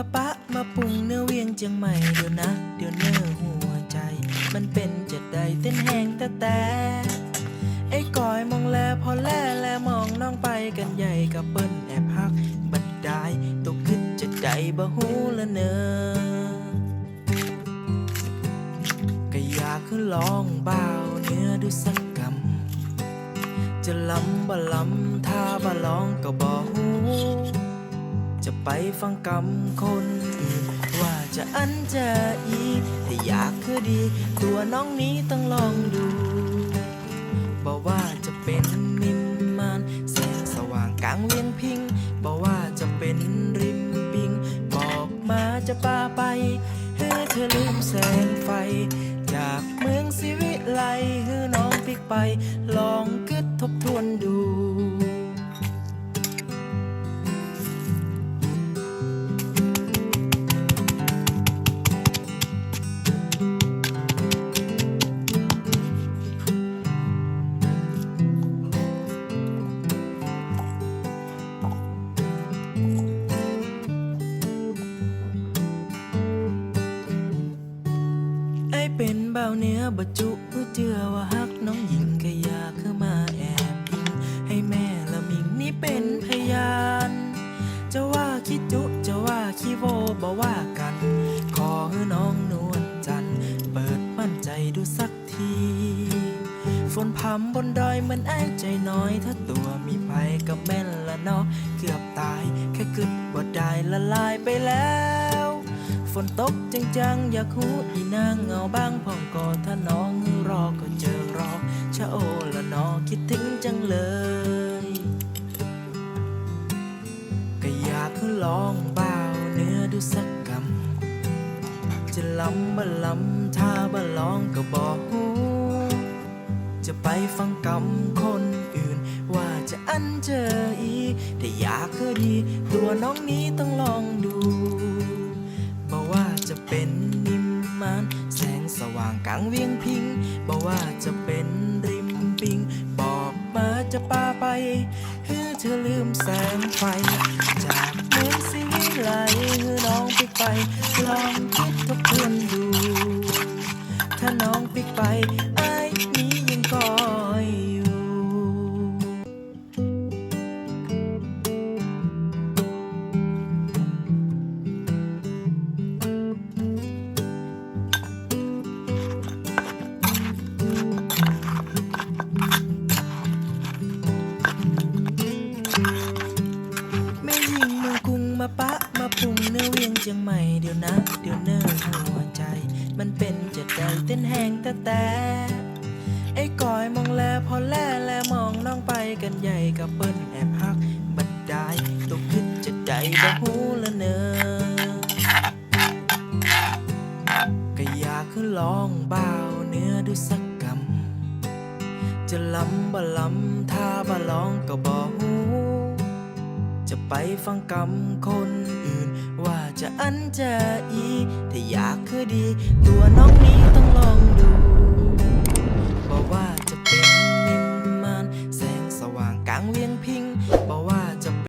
าปะมาปรุงเนื้อเวียงเจียงใหม่เดี๋ยวนะ เดี๋ยวเนื้อหัวใจ มันเป็นจะได้เต้นแหงแต่แต่ กันใหญ่กับเปิ้นแอบพัก บัดได้ตกขึ้นจะได้บ่หูละเนอก็อยากขึ้นลองบ่าวเนื้อดูสักกำจะล้ำบ่ล้ำถ้าบ่ลองก็บ่หูจะไปฟังกำคนอื่นว่าจะอันจะอีแต่อยากคือดี ตัวน้องนี้ต้องลองดูบอกว่าจะเป็นางกลางเวียงพิงบอกว่าจะเป็นริมปิง บอกมาจะปาไปเฮ้เธอลืมแสงไฟ จากเมืองสิวิไลให้น้องพลิกไป ลองกึดทบทวนดู เบาเนื้อบัจุเจือว่าฮักน้องหญิงก็อยากเข้ามาแอบอิงให้แม่ละมิงนี่เป็นพยาน จะว่าคิดจุจะว่าขี้โวบ่ว่ากัน ขอให้น้องนวลจันเปิดมั่นใจดูสักทีฝนพำบนดอยเหมันไอ้ใจน้อย ถ้าตัวมีภัยก็แม่นละเนาะเกือบตาย แค่กึดบ่ได้ละลายไปแล้ว ฝนตกจังๆ อยากหูอีนางเงาบ้างพอ ก็อลองบ่าวเนื้อดูสักกำจะล้ำบ่ล้ำถ้าบ่ลองก็บอกจะไปฟังกำคนอื่น ว่าจะอันเจออีแต่อยากคือดี ตัวน้องนี้ต้องลองดูบอกว่าจะเป็นนิมมานแสงสว่างกลางเวียงพิงบอกว่าจะเป็นริมปิง บอกมาจะปาไปให้เธอลืมแสงไฟ ไปไอ้นี้ยังคอยอยู่แม่ยิงเมืองกรุงมาปะมาปรุงเนื้อเวียงเจียงใหม่เดี๋ยวนะ เดี๋ยวเนื้อหัวใจ มันเป็น จะได้เต้นแหงแต่แต่ไอ้ก้อยมองแลพอแลแลมองน้องไปกันใหญ่กับเปิ้นแอบพักบัดได้ตกขึ้นจะได้บ่หูละเนอก็อยากขึ้นลองเบาเนื้อดูสักกำจะล้ำบ่ล้ำถ้าบ่ลองก็บ่หูจะไปฟังกำคนอื่น ว่าจะอันจะอีแต่อยากคือดี ตัวน้องนี้ ต้อ